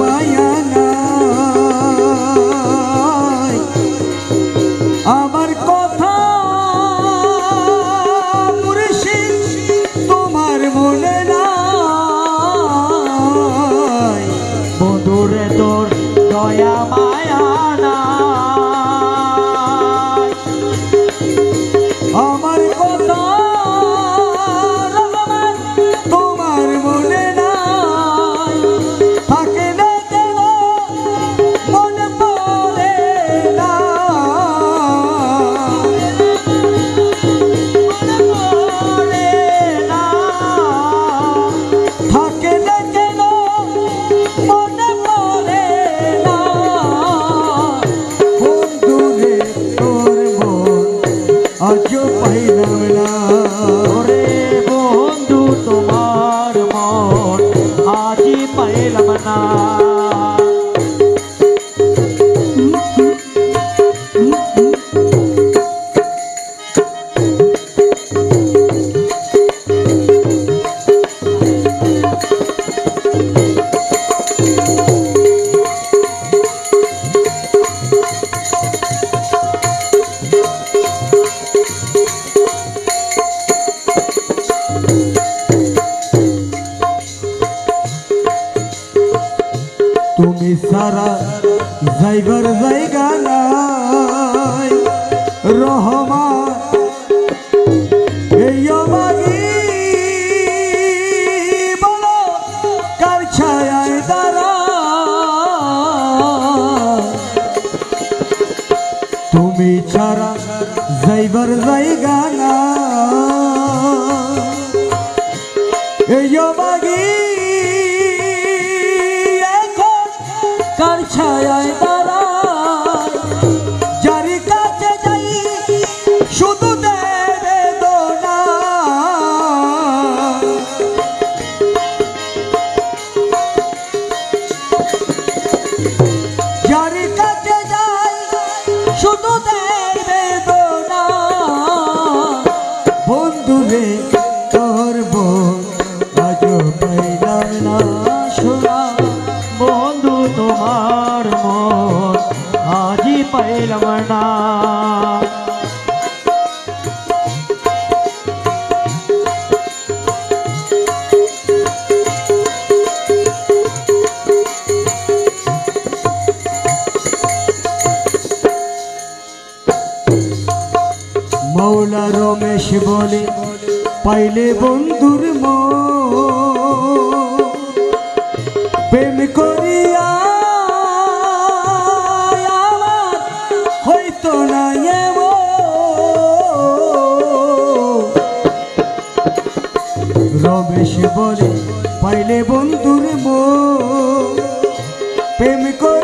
মায়া নাই। আমার কথা মুর্শিদ তোমার মনে নাই। বন্ধুরে তোর দয়া মায়া আজি পাইলাম যাইবার জায়গা নাই রহমা। এই অবাগি বলো, কার ছায়ায় দাঁড়া তুমি ছাড়া যাইবার জায়গা না এই পাইলাম না মৌলা রমেশ বলে পাইলে বন্ধুর মো প্রেম করিয়া রমেশ বলে পাইলে বন্ধুর মো প্রেম করিয়া